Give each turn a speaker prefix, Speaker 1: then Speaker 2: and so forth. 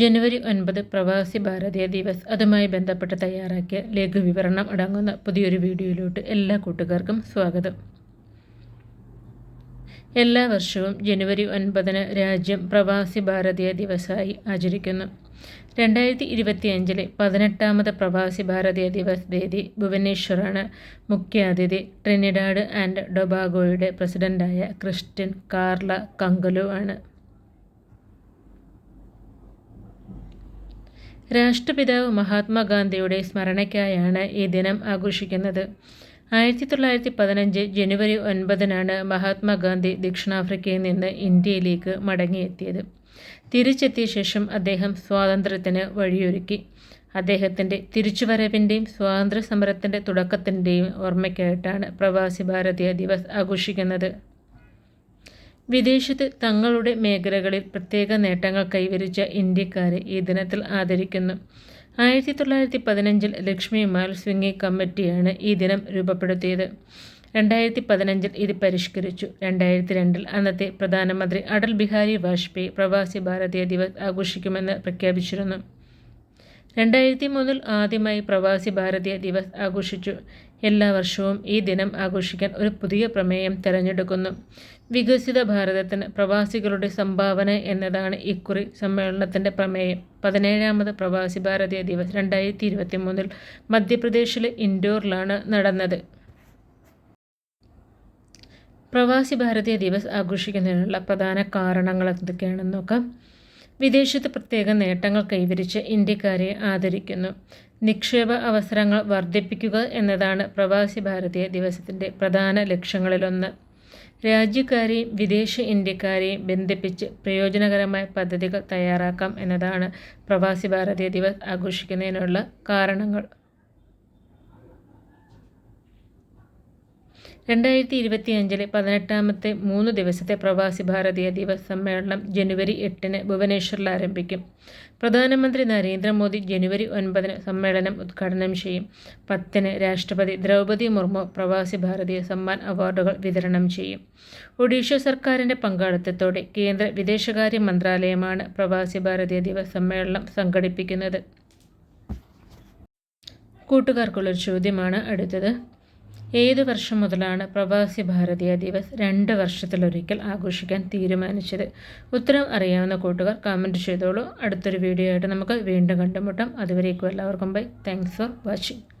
Speaker 1: ജനുവരി ഒൻപത് പ്രവാസി ഭാരതീയ ദിവസ് അതുമായി ബന്ധപ്പെട്ട് തയ്യാറാക്കിയ ലഘുവിവരണം അടങ്ങുന്ന പുതിയൊരു വീഡിയോയിലോട്ട് എല്ലാ കൂട്ടുകാർക്കും സ്വാഗതം. എല്ലാ വർഷവും ജനുവരി ഒൻപതിന് രാജ്യം പ്രവാസി ഭാരതീയ ദിവസമായി ആചരിക്കുന്നു. രണ്ടായിരത്തി ഇരുപത്തിയഞ്ചിലെ പതിനെട്ടാമത് പ്രവാസി ഭാരതീയ ദിവസ് വേദി ഭുവനേശ്വറാണ്. മുഖ്യാതിഥി ട്രിനിഡാഡ് ആൻഡ് ഡൊബാഗോയുടെ പ്രസിഡന്റായ ക്രിസ്റ്റ്യൻ കാർല കങ്കലു ആണ്. രാഷ്ട്രപിതാവ് മഹാത്മാഗാന്ധിയുടെ സ്മരണയ്ക്കായാണ് ഈ ദിനം ആഘോഷിക്കുന്നത്. ആയിരത്തി തൊള്ളായിരത്തി പതിനഞ്ച് ജനുവരി ഒൻപതിനാണ് മഹാത്മാഗാന്ധി ദക്ഷിണാഫ്രിക്കയിൽ നിന്ന് ഇന്ത്യയിലേക്ക് മടങ്ങിയെത്തിയത്. തിരിച്ചെത്തിയ ശേഷം അദ്ദേഹം സ്വാതന്ത്ര്യത്തിന് വഴിയൊരുക്കി. അദ്ദേഹത്തിന്റെ തിരിച്ചുവരവിന്റെയും സ്വാതന്ത്ര്യ സമരത്തിന്റെ തുടക്കത്തിന്റെയും ഓർമ്മയ്ക്കായിട്ടാണ് പ്രവാസി ഭാരതീയ ദിവസ് ആഘോഷിക്കുന്നത്. വിദേശത്ത് തങ്ങളുടെ മേഖലകളിൽ പ്രത്യേക നേട്ടങ്ങൾ കൈവരിച്ച ഇന്ത്യക്കാരെ ഈ ദിനത്തിൽ ആദരിക്കുന്നു. ആയിരത്തി തൊള്ളായിരത്തി പതിനഞ്ചിൽ ലക്ഷ്മി മാൽ സ്വിംഗി കമ്മിറ്റിയാണ് ഈ ദിനം രൂപപ്പെടുത്തിയത്. രണ്ടായിരത്തി പതിനഞ്ചിൽ ഇത് പരിഷ്കരിച്ചു. രണ്ടായിരത്തി രണ്ടിൽ അന്നത്തെ പ്രധാനമന്ത്രി അടൽ ബിഹാരി വാജ്പേയി പ്രവാസി ഭാരതീയ ദിവസ് ആഘോഷിക്കുമെന്ന് പ്രഖ്യാപിച്ചിരുന്നു. രണ്ടായിരത്തി മൂന്നിൽ ആദ്യമായി പ്രവാസി ഭാരതീയ ദിവസ് ആഘോഷിച്ചു. എല്ലാ വർഷവും ഈ ദിനം ആഘോഷിക്കാൻ ഒരു പുതിയ പ്രമേയം തിരഞ്ഞെടുക്കുന്നു. വികസിത ഭാരതത്തിന് പ്രവാസികളുടെ സംഭാവന എന്നതാണ് ഇക്കുറി സമ്മേളനത്തിന്റെ പ്രമേയം. പതിനേഴാമത് പ്രവാസി ഭാരതീയ ദിവസ് രണ്ടായിരത്തി ഇരുപത്തി മൂന്നിൽ മധ്യപ്രദേശിലെ ഇൻഡോറിലാണ് നടന്നത്. പ്രവാസി ഭാരതീയ ദിവസ് ആഘോഷിക്കുന്നതിനുള്ള പ്രധാന കാരണങ്ങൾ എന്തൊക്കെയാണെന്ന് നോക്കാം. വിദേശത്ത് പ്രത്യേക നേട്ടങ്ങൾ കൈവരിച്ച ഇന്ത്യക്കാരെ ആദരിക്കുന്നു. നിക്ഷേപ അവസരങ്ങൾ വർദ്ധിപ്പിക്കുക എന്നതാണ് പ്രവാസി ഭാരതീയ ദിവസത്തിന്റെ പ്രധാന ലക്ഷ്യങ്ങളിലൊന്ന്. രാജ്യക്കാരെയും വിദേശ ഇന്ത്യക്കാരെയും ബന്ധിപ്പിച്ച് പ്രയോജനകരമായ പദ്ധതികൾ തയ്യാറാക്കാം എന്നതാണ് പ്രവാസി ഭാരതീയ ദിവസ് ആഘോഷിക്കുന്നതിനുള്ള കാരണങ്ങൾ. രണ്ടായിരത്തി ഇരുപത്തി അഞ്ചിലെ പതിനെട്ടാമത്തെ മൂന്ന് ദിവസത്തെ പ്രവാസി ഭാരതീയ ദിവസ് സമ്മേളനം ജനുവരി എട്ടിന് ഭുവനേശ്വറിൽ ആരംഭിക്കും. പ്രധാനമന്ത്രി നരേന്ദ്രമോദി ജനുവരി ഒൻപതിന് സമ്മേളനം ഉദ്ഘാടനം ചെയ്യും. പത്തിന് രാഷ്ട്രപതി ദ്രൗപദി മുർമു പ്രവാസി ഭാരതീയ സമ്മാൻ അവാർഡുകൾ വിതരണം ചെയ്യും. ഒഡീഷ സർക്കാരിന്റെ പങ്കാളിത്തത്തോടെ കേന്ദ്ര വിദേശകാര്യ മന്ത്രാലയമാണ് പ്രവാസി ഭാരതീയ ദിവസ് സമ്മേളനം സംഘടിപ്പിക്കുന്നത്. കൂട്ടുകാർക്കുള്ളൊരു ചോദ്യമാണ് അടുത്തത്. ഏത് വർഷം മുതലാണ് പ്രവാസി ഭാരതീയ ദിവസ് രണ്ട് വർഷത്തിലൊരിക്കൽ ആഘോഷിക്കാൻ തീരുമാനിച്ചത്? ഉത്തരം അറിയാവുന്ന കൂട്ടുകാർ കമന്റ് ചെയ്തോളൂ. അടുത്തൊരു വീഡിയോ ആയിട്ട് നമുക്ക് വീണ്ടും കണ്ടുമുട്ടാം. അതുവരേക്കും എല്ലാവർക്കും ബൈ താങ്ക്സ് ഫോർ വാച്ചിങ്